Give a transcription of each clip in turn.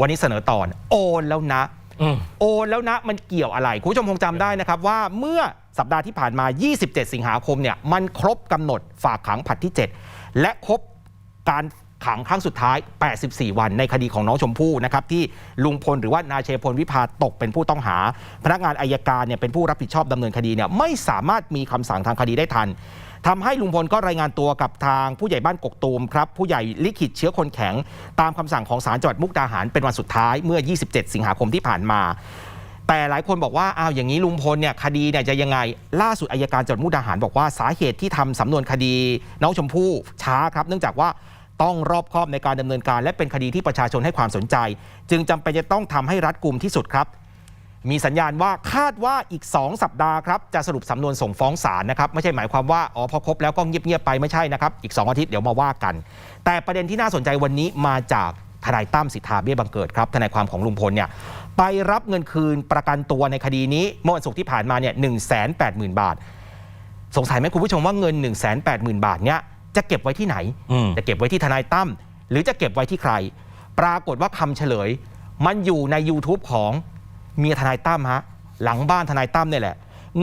วันนี้เสนอตอนโอนแล้วนะอืมโอนแล้วนะมันเกี่ยวอะไร คุณผู้ชมคงจำได้นะครับว่าเมื่อสัปดาห์ที่ผ่านมา 27 สิงหาคมเนี่ยมันครบกำหนดฝากขังผลัดที่ 7 และครบการ ขังครั้งสุดท้าย 84 วันในคดีของน้องชมพู่นะครับที่ลุงพลหรือว่านายเชยพลวิพาตกเป็นผู้ต้องหา พนักงานอายการเนี่ยเป็นผู้รับผิดชอบดำเนินคดีเนี่ยไม่สามารถมีคำสั่งทางคดีได้ทันทำให้ลุงพลก็รายงานตัวกับทางผู้ใหญ่บ้านกกตูมครับผู้ใหญ่ลิขิตเชื้อคนแข็ง ตามคำสั่งของศาลจังหวัดมุกดาหารเป็นวันสุดท้ายเมื่อ 27 สิงหาคมที่ผ่านมา แต่หลายคนบอกว่าอ้าวอย่างนี้ลุงพลเนี่ยคดีเนี่ยจะยังไง ล่าสุดอายการจังหวัดมุกดาหารบอกว่าสาเหตุที่ทำสำนวนคดีน้องชมพู่ช้าครับ เนื่องจากว่า ต้องรอบคอบในการดำเนินการ และเป็นคดีที่ประชาชนให้ความสนใจ จึงจำเป็นจะต้องทำให้รัดกุมที่สุดครับ มีสัญญาณว่าคาดว่าอีก 2 สัปดาห์ครับจะสรุปสำนวนส่งฟ้องศาลนะครับไม่ใช่หมายความว่าอ๋อพอครบแล้วก็เงียบๆไปไม่ใช่นะครับอีก 2 อาทิตย์เดี๋ยวมาว่ากัน แต่ประเด็นที่น่าสนใจวันนี้มาจากทนายตั้มสิทธาเบี้ยบังเกิดครับทนายความของลุงพลเนี่ยไปรับเงินคืนประกันตัวในคดีนี้เมื่อวันศุกร์ที่ผ่านมาเนี่ยหนึ่งแสนแปดหมื่นบาท สงสัยไหมคุณผู้ชมว่าเงิน 1 8 0 0 0 0 บาทเนี่ย จะเก็บไว้ที่ไหน อืม จะเก็บไว้ที่ทนายตั้มหรือจะเก็บไว้ที่ใคร ปรากฏว่าคำเฉลย มันอยู่ใน YouTube ของเมียทนายตั้มฮะหลังบ้านทนายตั้มเนี่ยแหละ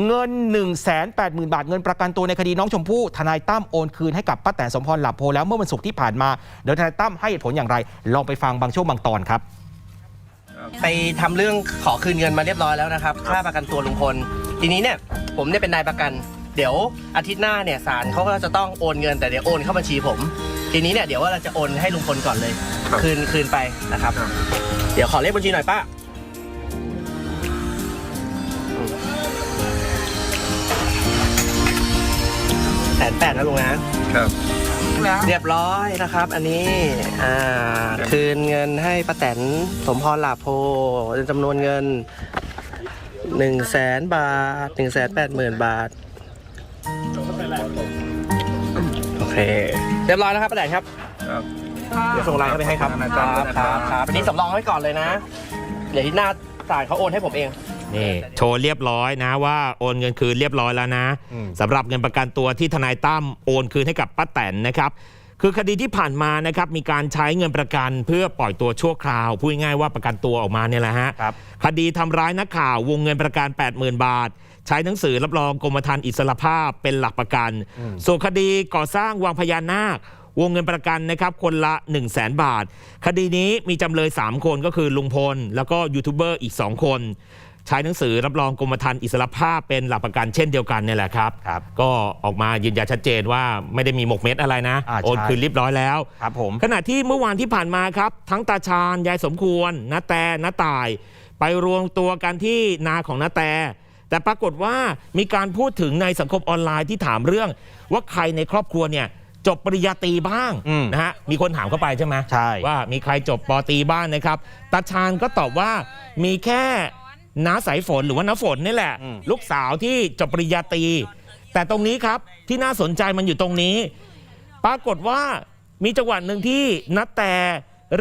เงิน 1 8 0 0 0 0 บาท เงินประกันตัวในคดีน้องชมพู่ทนายตั้มโอนคืนให้กับป้าแตนสมพรหลับโพแล้วเมื่อวันศุกร์ที่ผ่านมาเดี๋ยวทนายตั้มให้เหตุผลอย่างไร ลองไปฟังบางช่วงบางตอนครับ ไปทำเรื่องขอคืนเงินมาเรียบร้อยแล้วนะครับ ค่าประกันตัวลุงพล ทีนี้เนี่ยผมเนี่ยเป็นนายประกัน เดี๋ยวอาทิตย์หน้าเนี่ยศาลเขาก็จะต้องโอนเงินแต่เดี๋ยวโอนเข้าบัญชีผม ทีนี้เนี่ยเดี๋ยวว่าเราจะโอนให้ลุงพลก่อนเลยคืนคืนไปนะครับ เดี๋ยวขอเลขบัญชีหน่อยป้าแสนแปดนะลุงนะ ครับเรียบร้อยนะครับ อันนี้อ่าคืนเงินให้ป้าแตนสมพรหลาโพเป็นจำนวนเงิน1นึ่งแสนบาท1นึ่งแสนแปดหมื่นบาท โอเค เรียบร้อยแล้วครับป้าแตนครับ ครับเดี๋ยวส่งไลน์เข้าไปให้ครับขอบคุณนะครับครับครับอันนี้สำรองไว้ก่อนเลยนะ เดี๋ยวที่หน้าศาลเขาโอนให้ผมเอง นี่โชว์เรียบร้อยนะว่าโอนเงินคืนเรียบร้อยแล้วนะอืมสำหรับเงินประกันตัวที่ทนายตั้มโอนคืนให้กับป้าแตนนะครับ คือคดีที่ผ่านมานะครับมีการใช้เงินประกันเพื่อปล่อยตัวชั่วคราวพูดง่ายๆว่าประกันตัวออกมาเนี่ยแหละฮะครับคดีทำร้ายนักข่าววงเงินประกัน 80,000 บาท ใช้หนังสือรับรองกรมธรรม์อิสรภาพเป็นหลักประกัน ส่วนคดีก่อสร้างวังพญานาควงเงินประกันนะครับคนละ 1 0 0 0 0แบาท คดีนี้มีจำเลย 3 คนก็คือลุงพล แล้วก็ยูทูบเบอร์อีก 2 คน ใช้หนังสือรับรองกรมธรรม์อิสรภาพเป็นหลักประกันเช่นเดียวกันเนี่ยแหละครับ ครับก็ออกมายืนยันชัดเจนว่าไม่ได้มีหมกเม็ดอะไรนะ อ่าใช่ โอนคืนเรียบร้อยแล้ว ครับผม ขณะที่เมื่อวานที่ผ่านมาครับ ทั้งตาชาญยายสมควรนาแตนาตาย ไปรวมตัวกันที่นาของนาแต แต่ปรากฏว่ามีการพูดถึงในสังคมออนไลน์ที่ถามเรื่อง ว่าใครในครอบครัวเนี่ยจบปริญญาตรีบ้างอืมนะฮะมีคนถามเข้าไปใช่ไหมใช่ ว่ามีใครจบปอตรีบ้างนะครับตาชาญก็ตอบว่ามีแค่ น้าสายฝนหรือว่าน้าฝนนี่แหละอืมลูกสาวที่จบปริญญาตรีแต่ตรงนี้ครับที่น่าสนใจมันอยู่ตรงนี้ ปรากฏว่ามีจังหวะหนึ่งที่นัตแต่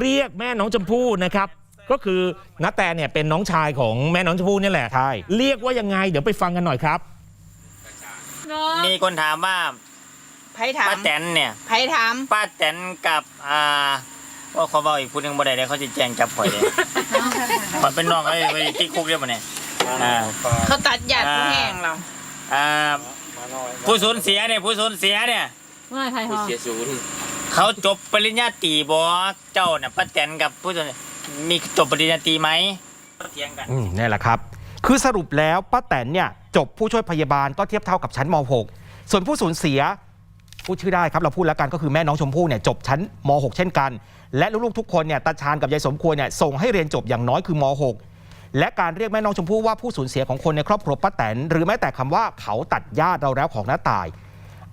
เรียกแม่น้องชมพู่นะครับ ก็คือนัตแต่เนี่ยเป็นน้องชายของแม่น้องชมพู่นี่แหละ ใช่ เรียกว่ายังไง เดี๋ยวไปฟังกันหน่อยครับ มีคนถามว่าไผ่ถามป้าแตนเนี่ยไผ่ถามป้าแตนกับอ่า ว่าเขาบอกอีกพูดหนึงบ่ได้เลยเขาจะแจ้งจับข่อยเลยข่อยเป็นน้องเขาไปติดคุกเรียบร้อยเนี่ยอ่า เขาตัดหยาดผู้แห้งเราอ่าผู้สูญเสียเนี่ยผู้สูญเสียเนี่ยไม่ใครหอเขาจบปริญญาตรีบ่เจ้าเนี่ยป้าแตนกับผู้สูญมีจบปริญญาตรีไหมเถียงกันอืมนี่แหละครับ คือสรุปแล้วป้าแตนเนี่ยจบผู้ช่วยพยาบาลก็เทียบเท่ากับชั้นม .6 ส่วนผู้สูญเสีย พูดชื่อได้ครับเราพูดแล้วกันก็คือแม่น้องชมพู่เนี่ยจบชั้นม .6 เช่นกัน และลูกๆทุกคนเนี่ยตาชาญกับยายสมควรเนี่ยส่งให้เรียนจบอย่างน้อยคือม .6 และการเรียกแม่น้องชมพู่ว่าผู้สูญเสียของคนในครอบครัวป้าแตนหรือแม้แต่คำว่าเขาตัดญาติเราแล้วของน้าตาย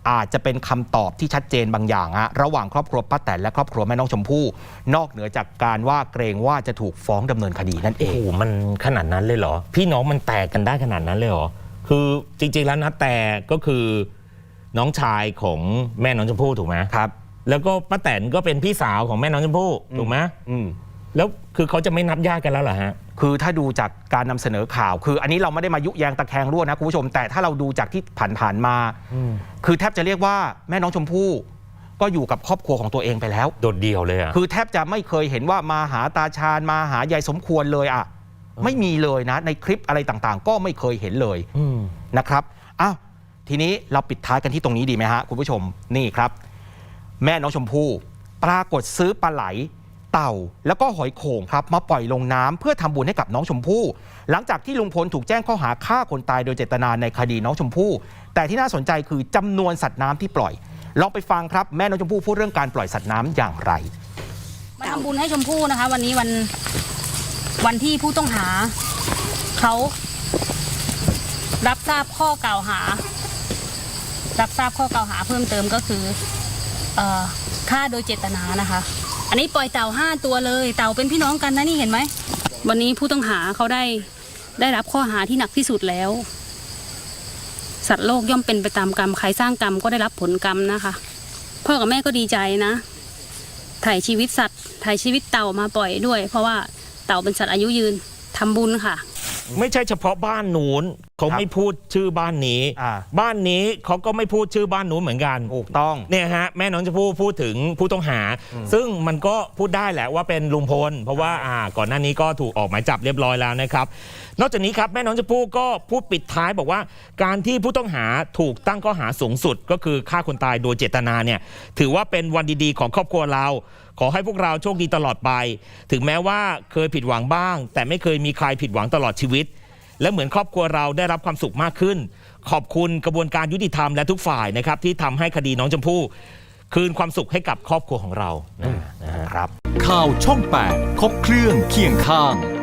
อาจจะเป็นคำตอบที่ชัดเจนบางอย่างฮะระหว่างครอบครัวป้าแตนและครอบครัวแม่น้องชมพู่ นอกเหนือจากการว่าเกรงว่าจะถูกฟ้องดำเนินคดีนั่นเองโอ้โหมันขนาดนั้นเลยเหรอ พี่น้องมันแตกกันได้ขนาดนั้นเลยเหรอคือจริงๆแล้วนะแต่ก็คือ น้องชายของแม่น้องชมพู่ถูกไหมครับ แล้วก็ป้าแตนก็เป็นพี่สาวของแม่น้องชมพู่ถูกไหมอืม แล้วคือเขาจะไม่นับญาติกันแล้วเหรอฮะ คือถ้าดูจากการนำเสนอข่าว คืออันนี้เราไม่ได้มายุแยงตะแคงรั่วนะคุณผู้ชม แต่ถ้าเราดูจากที่ผ่านๆมา คือแทบจะเรียกว่าแม่น้องชมพู่ ก็อยู่กับครอบครัวของตัวเองไปแล้ว โดดเดี่ยวเลยอะ คือแทบจะไม่เคยเห็นว่ามาหาตาชาญมาหายายสมควรเลยอะ ไม่มีเลยนะ ในคลิปอะไรต่างๆ ก็ไม่เคยเห็นเลย อืม นะครับอ้าว ทีนี้เราปิดท้ายกันที่ตรงนี้ดีไหมฮะคุณผู้ชมนี่ครับ แม่น้องชมพู่ปรากฏซื้อปลาไหล เต่าแล้วก็หอยโข่งครับ มาปล่อยลงน้ำเพื่อทำบุญให้กับน้องชมพู่ หลังจากที่ลุงพลถูกแจ้งข้อหาฆ่าคนตายโดยเจตนาในคดีน้องชมพู่ แต่ที่น่าสนใจคือจำนวนสัตว์น้ำที่ปล่อย ลองไปฟังครับแม่น้องชมพู่พูดเรื่องการปล่อยสัตว์น้ำอย่างไรมาทำบุญให้ชมพู่นะคะ วันนี้วันวันที่ผู้ต้องหาเขารับทราบข้อกล่าวหา รับทราบข้อกล่าวหาเพิ่มเติมก็คือฆ่าโดยเจตนานะคะ อันนี้ปล่อยเต่าห้าตัวเลย เต่าเป็นพี่น้องกันนะนี่เห็นไหม วันนี้ผู้ต้องหาเขาได้ได้รับข้อหาที่หนักที่สุดแล้ว สัตว์โลกย่อมเป็นไปตามกรรมใครสร้างกรรมก็ได้รับผลกรรมนะคะ พ่อกับแม่ก็ดีใจนะถ่ายชีวิตสัตว์ถ่ายชีวิตเต่ามาปล่อยด้วย เพราะว่าเต่าเป็นสัตว์อายุยืนทำบุญค่ะ ไม่ใช่เฉพาะบ้านนู้น เขาครับไม่พูดชื่อบ้านนี้ อ่า บ้านนี้เขาก็ไม่พูดชื่อบ้านนู้นเหมือนกันถูกต้อง เนี่ยฮะแม่น้องจะพูดพูดถึงผู้ต้องหา ซึ่งมันก็พูดได้แหละว่าเป็นลุงพล เพราะว่าอ่าก่อนหน้านี้ก็ถูกออกหมายจับเรียบร้อยแล้วนะครับ นอกจากนี้ครับแม่น้องจะพูดก็พูดปิดท้ายบอกว่า การที่ผู้ต้องหาถูกตั้งข้อหาสูงสุด ก็คือฆ่าคนตายโดยเจตนาเนี่ยถือว่าเป็นวันดีๆ ของครอบครัวเรา ขอให้พวกเราโชคดีตลอดไป ถึงแม้ว่าเคยผิดหวังบ้าง แต่ไม่เคยมีใครผิดหวังตลอดชีวิต และเหมือนครอบครัวเราได้รับความสุขมากขึ้น ขอบคุณกระบวนการยุติธรรมและทุกฝ่ายนะครับที่ทำให้คดีน้องชมพู่คืนความสุขให้กับครอบครัวของเรานะครับข่าวช่อง 8 ครบเครื่องเคียงข้าง